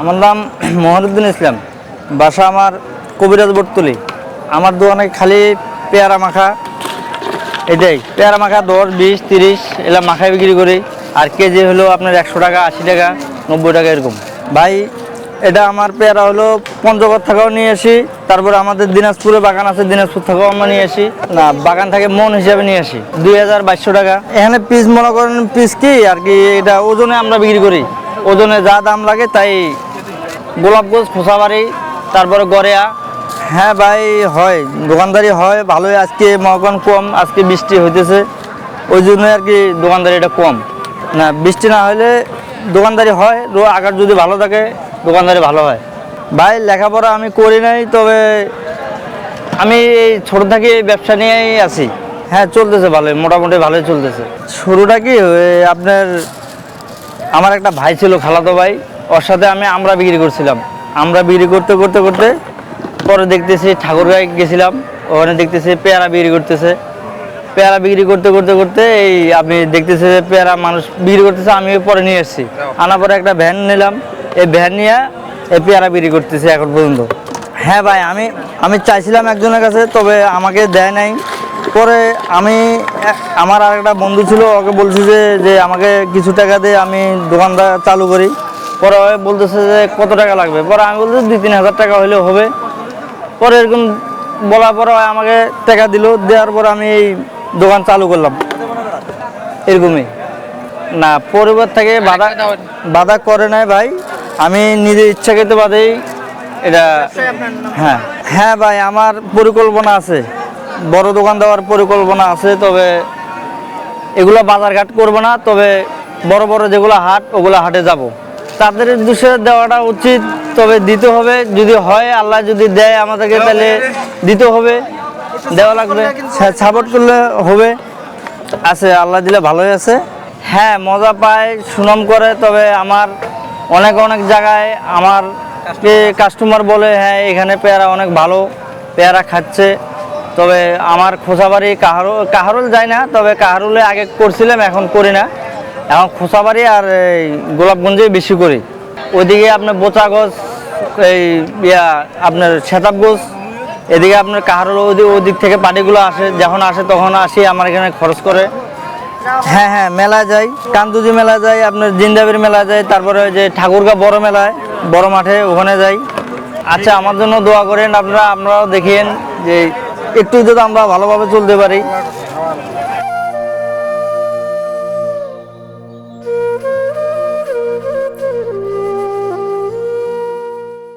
আমার নাম মোহানুদ্দিন ইসলাম। বাসা আমার কবিরাজ বটতলি। আমার দোকানে খালি পেয়ারা মাখা। এটাই পেয়ারা মাখা দশ, বিশ, তিরিশ এলা মাখায় বিক্রি করি। আর কেজি হলো আপনার একশো টাকা, আশি টাকা, নব্বই টাকা এরকম। ভাই, এটা আমার পেয়ারা হলো পঞ্চগড় থেকেও নিয়ে আসি। তারপরে আমাদের দিনাজপুরে বাগান আছে, দিনাজপুর থেকেও আমরা নিয়ে আসি। না, বাগান থেকে মন হিসাবে নিয়ে আসি। দুই হাজার বাইশশো টাকা। এখানে পিস মনে করেন পিস কি? আর কি এটা ওজনে আমরা বিক্রি করি। ওজনে যা দাম লাগে তাই গোলাপগঞ্জ, খোসাবাড়ি, তারপরে গড়িয়া। হ্যাঁ ভাই, হয়। দোকানদারি হয়, ভালোই। আজকে মহাকন কম, আজকে বৃষ্টি হইতেছে। ওই জন্য আর কি দোকানদারিটা কম। না, বৃষ্টি না হলে দোকানদারি হয়। আগার যদি ভালো থাকে, দোকানদারি ভালো হয়। ভাই, লেখাপড়া আমি করি নাই, তবে আমি এই ছোট থেকে ব্যবসা নিয়েই আছি। হ্যাঁ চলতেছে ভালোই, মোটামুটি ভালোই চলতেছে। শুরুটা কি আপনার, আমার একটা ভাই ছিল খালাতো ভাই। ওর সাথে আমি আমরা বিক্রি করছিলাম। আমরা বিক্রি করতে করতে করতে পরে দেখতেছি ঠাকুরগাঁয় গেছিলাম। ওখানে দেখতেছি পেয়ারা বিক্রি করতেছে। পেয়ারা বিক্রি করতে করতে করতে এই আপনি দেখতেছে যে পেয়ারা মানুষ বিক্রি করতেছে, আমি পরে নিয়ে এসেছি। আনার পরে একটা ভ্যান নিলাম। এই ভ্যান নিয়ে এই পেয়ারা বিক্রি করতেছে এখন পর্যন্ত। হ্যাঁ ভাই, আমি আমি চাইছিলাম একজনের কাছে, তবে আমাকে দেয় নাই। পরে আমি আমার আর একটা বন্ধু ছিল, ওকে বলছি যে যে আমাকে কিছু টাকা দিয়ে আমি দোকানটা চালু করি। পরে বলতেছে যে কত টাকা লাগবে? পরে আমি বলতেছি দুই, তিন হাজার টাকা হলেও হবে। পরে এরকম বলার পরে আমাকে টাকা দিল। দেওয়ার পর আমি এই দোকান চালু করলাম। এরকমই। না, পরিবার থেকে বাধা বাধা করে নাই ভাই। আমি নিজের ইচ্ছাকৃত বাদেই এটা হ্যাঁ। হ্যাঁ ভাই, আমার পরিকল্পনা আছে। বড় দোকান দেওয়ার পরিকল্পনা আছে, তবে এগুলো বাজারঘাট করব না। তবে বড় বড় যেগুলো হাট, ওগুলো হাটে যাব। তাদের উদ্দেশ্যে দেওয়াটা উচিত, তবে দিতে হবে। যদি হয়, আল্লাহ যদি দেয় আমাদেরকে, তাহলে দিতে হবে। দেওয়া লাগবে। সাপোর্ট করলে হবে। আছে, আল্লাহ দিলে ভালোই আছে। হ্যাঁ মজা পায়, সুনাম করে, তবে আমার অনেক অনেক জায়গায় আমার কাস্টমার বলে হ্যাঁ এখানে পেয়ারা অনেক ভালো, পেয়ারা খাচ্ছে। তবে আমার খোসাবাড়ি কাহারুল কাহারুল যায় না, তবে কাহারুলে আগে করছিলাম, এখন করি না। এখন খোসাবাড়ি আর এই গোলাপগঞ্জে বেশি করি। ওইদিকে আপনার বোচাগজ এই ইয়া, আপনার সেতাবগঞ্জ এদিকে আপনার কাহারুল ওদিক থেকে পার্টিগুলো আসে, যখন আসে তখন আসি, আমার এখানে খরচ করে। হ্যাঁ হ্যাঁ মেলা যাই। কান্দুজি মেলা যাই, আপনার জিন্দাবির মেলা যাই, তারপরে যে ঠাকুরগা বড় মেলায়, বড় মাঠে ওখানে যাই। আচ্ছা আমার জন্য দোয়া করেন, আপনারা আপনারাও দেখিয়েন যে একটু যদি আমরা ভালোভাবে চলতে পারি।